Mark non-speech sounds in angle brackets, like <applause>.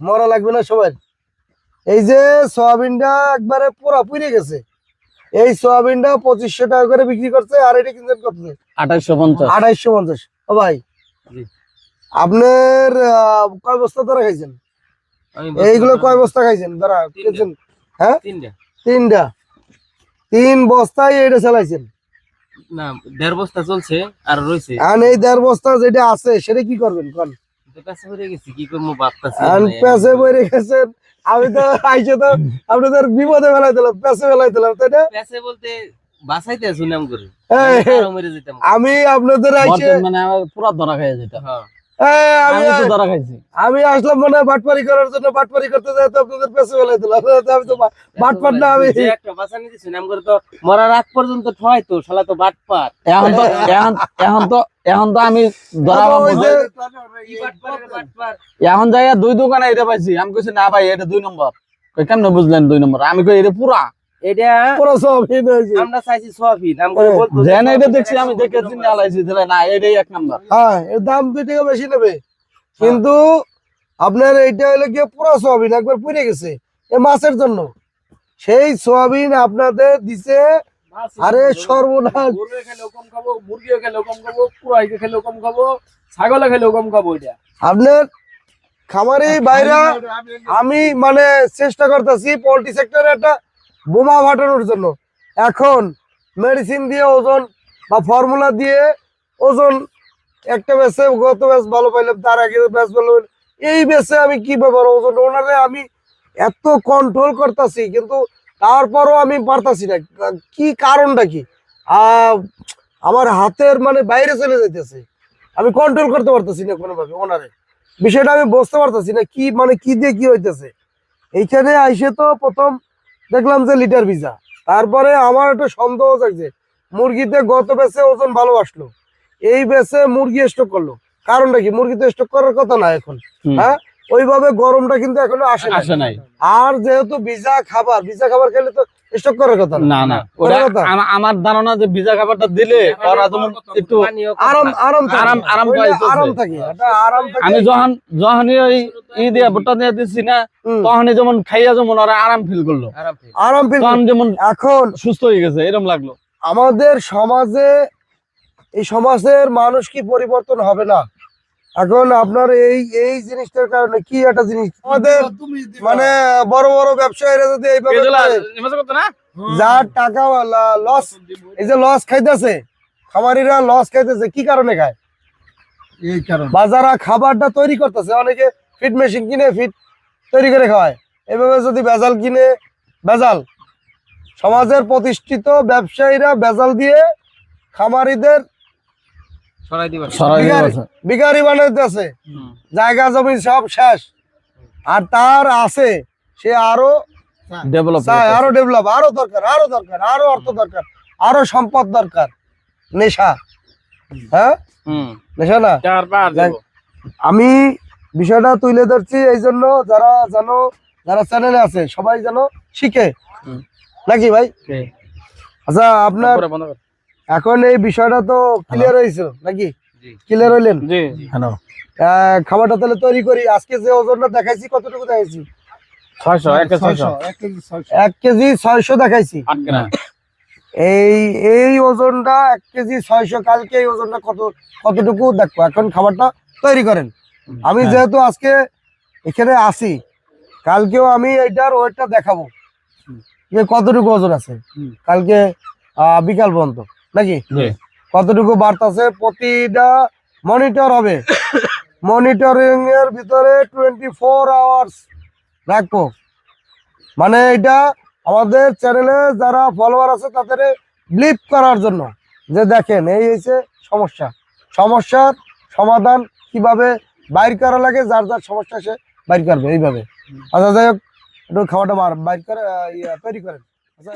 মরা লাগবে না সবাই। এই যে সয়াবিনটা একবারে পুরা পুড়ে গেছে। এই সয়াবিনটা পঁচিশশো টাকা করে বিক্রি করছে আর এটা কিনছেন কত আঠাইশো পঞ্চাশ। আঠাইশো পঞ্চাশ। ও ভাই আপনার কয় বস্তা ধরা খাইছেন? এইগুলো কয় বস্তা খাইছেন? ধরা। হ্যাঁ? তিনটা। তিনটা। তিন বস্তায় এটা চালাইছেন? না দেড় বস্তা চলছে আর রয়েছে আর এই দেড় বস্তা যেটা আছে সেটা কি করবেন? কোন। তো পড়ে গেছি কি করব ভাবতাছি মানে, পেছে আমি তো আইসে তো আপনাদের বিপদে ফেলাই দিলাম পেছে ফেলাই দিলাম তাই না? পেছে বলতে বাসাইতে শুনাম করে। এই, আরও মেরে যেতাম। আমি আপনাদের আইসে মানে আমার পুরা ধরা খাই যেটা হ্যাঁ। আমি আমি তো ধরা খাইছি। আসলাম মনে হয় বাটপারি করার জন্য বাটপারি করতে যাই তো আপনাদের পেছে ফেলাই দিলাম। আমি তো বাটপার না আমি একটা বাসা করে তো মরার আগ পর্যন্ত ঠয় তো শালা তো বাটপার। এখন তো <laughs> এখন এখন তো এখন তো আমি এখন যাই দুই দোকানে এটা পাইছি। আমি কইছি না ভাই এটা দুই নম্বর। কই কেমনে বুঝলেন দুই নম্বর? আমি কই এটা পুরা? এটা পুরো সব হিন আমরা চাইছি সোয়াবিন নাম করে হ্যাঁ, বলতো যে এটা দেখছি আমি দেখে চিন্তা আলাইছি তাহলে না এটাই এক নম্বর। হ্যাঁ এর দাম টাকা বেশি নেবে। কিন্তু আপনার এইটা হলো গিয়ে পুরো সোয়াবিন একবার পুড়ে গেছে এ মাছের জন্য। সেই সোয়াবিন আপনাদের দিছে আরে সর্বনাশ। কম খাব মুরগিও খেলেও কম খাব কুড়াইকে খেলেও কম খাব ছাগলে খেলেও কম খাব এটা। আপনার খামারি বাইরা আমি মানে চেষ্টা করতেছি পোল্ট্রি সেক্টরে একটা বোমা ফাটানোর জন্য। এখন মেডিসিন দিয়ে ওজন বা ফর্মুলা দিয়ে ওজন, একটা বেসে গত ব্যাস ভালো পাইলাম, তার আগে ব্যাস ভালো। এই বেসে আমি কি ব্যাপার ওজন ওনারে আমি এত কন্ট্রোল করতেছি, কিন্তু তারপরও আমি পারতাছি না। কি কারণটা কি? আমার হাতের মানে বাইরে চলে যাইতেছে। আমি কন্ট্রোল করতে পারতেছি না কোনোভাবে ওনারে। বিষয়টা আমি বুঝতে পারতেছি না, কি মানে কি দিয়ে কি হইতেছে। এইখানে আইসে তো প্রথম দেখলাম যে লিটার ভিজা। তারপরে আমার একটা সন্দেহ থাকছে মুরগিতে গত বেসে ওজন ভালো আসলো। এই বেসে মুরগি স্টক করল। কারণটা কি? মুরগি তো স্টক করার কথা না এখন। হ্যাঁ? ওইভাবে গরমটা কিন্তু এখনও আসে আসে নাই। আর যেহেতু ভিজা খাবার ভিজা খাবার খেলে তো স্টক করার কথা না? না আমার ধারণা যে ভিজা খাবারটা দিলে ওরা যেমন একটু আরাম আরাম আরাম- আরাম। আরাম থাকে আমি যখন যখনই ওই ই দিয়ে ভুট্টা দিয়ে দিচ্ছি না তখনই যেমন খাইয়া যেমন ওরা আরাম ফিল করল। আরাম ফিল। তখন যেমন এখন সুস্থ হয়ে গেছে এরকম লাগল। আমাদের সমাজে এই সমাজের মানুষ কি পরিবর্তন হবে না? এখন আপনার এই এই জিনিসটার কারণে কি একটা জিনিস? আমাদের মানে বড় বড় ব্যবসায়ীরা যদি এইভাবে যার টাকা লস এই যে লস খাইতেছে খামারিরা লস খাইতেছে কি কারণে খায়? এই কারণ। বা খাবারটা তৈরি করতেছে অনেকে ফিট মেশিন কিনে ফিট তৈরি করে খাওয়ায়। এভাবে যদি ভেজাল কিনে ভেজাল। সমাজের প্রতিষ্ঠিত ব্যবসায়ীরা ভেজাল দিয়ে খামারিদের বানাইতেছে। জায়গা জমি সব শেষ। আর তার আছে সে আরও ডেভেলপ আরও ডেভেলপ আরও দরকার আরও দরকার আরও অর্থ দরকার আরও সম্পদ দরকার। নেশা। হ্যাঁ? হুম। নেশা না? আমি বিষয়টা তুলে ধরছি এই জন্য যারা জানো যারা চ্যানেলে আছে সবাই যেন শিখে। নাকি ভাই? আচ্ছা আপনার এখন এই বিষয়টা তো ক্লিয়ার হয়েছে নাকি? ক্লিয়ার হইলেন? আহ, খাবারটা তাহলে তৈরি করি। আজকে যে ওজনটা দেখাইছি কতটুকু দেখাইছি? ছয়শো একে কেজি ছয়শো। দেখাইছি। এই এই ওজনটা এক কেজি ছয়শো কালকে এই ওজনটা কত কতটুকু দেখব। এখন খাবারটা তৈরি করেন। আমি হ্যাঁ। যেহেতু আজকে এখানে আসি কালকেও আমি এইটার ওয়েটটা দেখাবো। যে কতটুকু ওজন আছে। কালকে আহ, বিকাল পর্যন্ত। নাকি? কতটুকু বাড়তেছে প্রতিটা মনিটর হবে। মনিটরিং এর ভিতরে টোয়েন্টি ফোর আওয়ার্স রাখব। মানে এটা আমাদের চ্যানেলে যারা ফলোয়ার আছে তাদের ব্লিপ করার জন্য যে দেখেন এই হয়েছে সমস্যা। সমস্যার সমাধান কীভাবে বাইর করা লাগে যার যার সমস্যা সে বাইর করবে এইভাবে। আচ্ছা যাই হোক একটু খাওয়াটা বাইর করে ইয়ে, তৈরি করেন। আচ্ছা